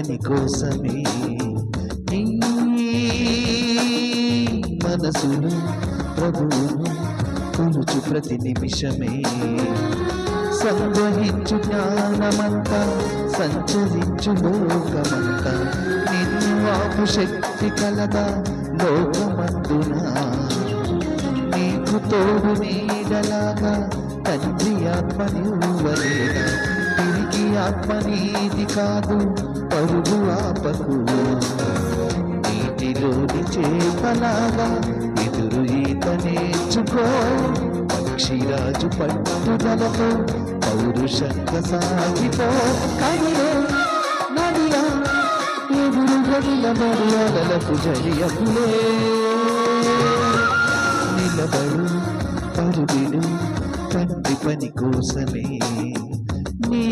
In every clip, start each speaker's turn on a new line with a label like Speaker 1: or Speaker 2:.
Speaker 1: పని కోసమే. నీ మనసును ప్రభువును కొలుచు ప్రతి నిమిషమే. సంగ్రహించు జ్ఞానమంతా సంచరించు లోకమంతా. నిన్ను ఆపు శక్తి కలదా లోకమందునా. నీకు తోడు నీడలాగా తండ్రి ఆత్మ నువ్వలేదా తిరిగి ఆత్మ నీది కాదు పరుగు ఆపకు నీటిలోని చేపలాగా ఎదురు ఈత నేర్చుకో. పక్షిరాజు పట్టుదలతో పౌరుషంగా సాగిపో. కదిలే నదియా ఎదురు గడిల మర్యాదలకు జరియకులే నిలబడు పరుగులు కంటి పని కోసమే. నీ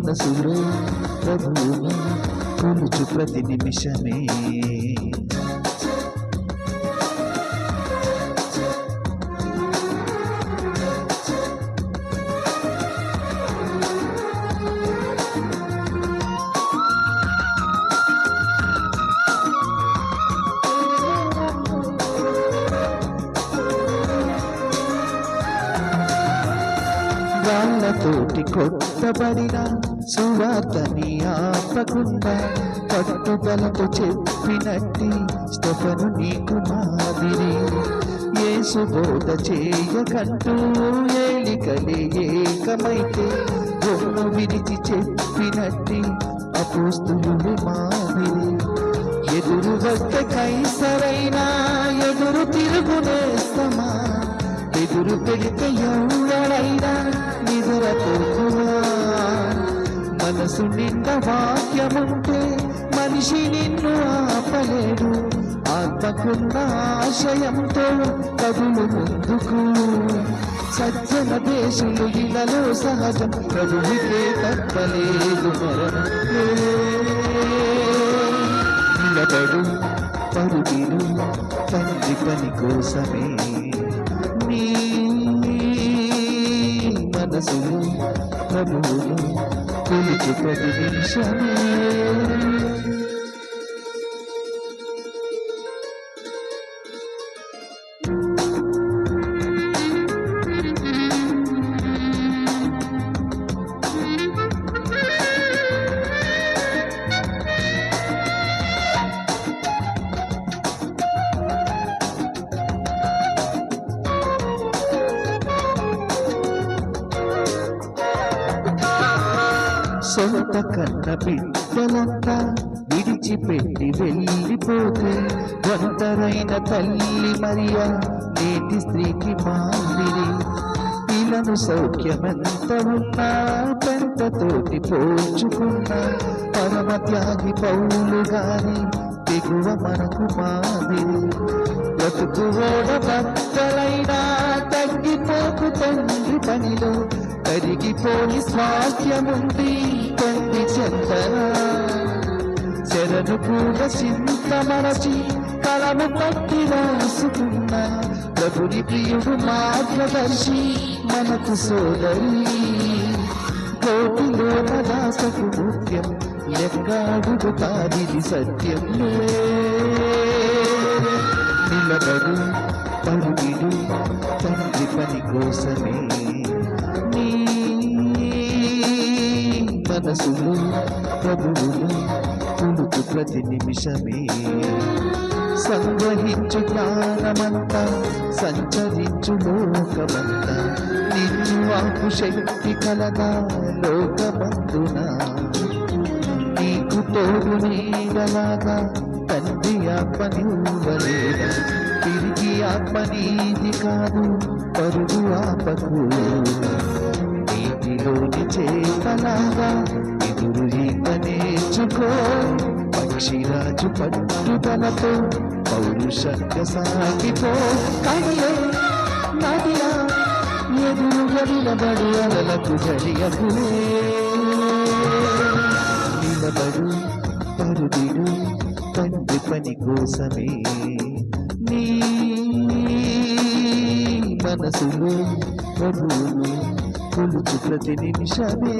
Speaker 1: మనసులో ప్రభువును కొలుచు ప్రతి నిమిషమే రాళ్ళతోటి కొట్టబడిన సువార్తని ఆపకుండా పట్టుదలతో చెప్పినట్టి స్టెఫను నీకు మాదిరి. యేసు బోధ చేయకంటూ ఏలికలే ఏకమైతే బొమ్మ విరిచి చెప్పినట్టి అపోస్తులు మాదిరి. ఎదురు వస్తే కైసరైనా ఎదురు తిరుగునేస్తమా ఎదురు పెడితే నిండా వాక్యముంటే మనిషి నిన్ను ఆపలేడు. ఆత్మకున్న ఆశయంతో కదులు ముందుకు. సజ్జన దేశులు ఇలలో సహజం ప్రభువుకే తప్పలేదు నిలబడు పరుగిరు తండ్రి పని కోసమే. నీ మనసులు ప్రభువులు కొలుచు ప్రతి సొంత కన్న బిడ్డలంతా విడిచిపెట్టి వెళ్ళిపోతే ఒంటరైన తల్లి మరియా నేటి స్త్రీకి మాదిరి. పిల్లను సౌఖ్యమంత ఉన్నా పెంతతోటి పోల్చుకున్నా పరమ త్యాగి పౌలు గాని దిగువ మనకు మాదిరి బ్రతుకు ఓడ భక్తలైనా తగ్గిపోకు తండ్రి పనిలో కరిగిపోయి స్వాస్థ్యముంది తండ్రి చెందనా. చెరను కూడా చింత మరచి కలము పట్టి రాసుకున్న ప్రభుని ప్రియుడు మార్గదర్శి మనకు సోదరి. కోటిలో దాసకు ముఖ్యం ఎక్కాడుగు తాదిది సత్యం. నిలబడు పరుగిడు తండ్రి పని కోసమే. మనసులు ప్రభువులు కొలుచు ప్రతి నిమిషమే సంగ్రహించు జ్ఞానమంతా సంచరించు లోకమంతా నిన్ను ఆకు శక్తి కలదా లోకమందునా నీకు తోడు నీడలాగా తండ్రి ఆత్మనివ్వలేదా తిరిగి ఆత్మనీది కాదు పరుగు ఆపకు నీటిలోని చేపలాగా ఎదురు ఈత నేర్చుకో. పక్షిరాజు పట్టుదలతో పౌరుషంగా సాగిపో. కడియే నదియా ఎదురు నిలబడు అలలకు జడియకులే నిలబడు పరుదిడు తండ్రి పని కోసమే. నీ మనసులో ప్రభువు కొలుచు ప్రతి నిమిషమే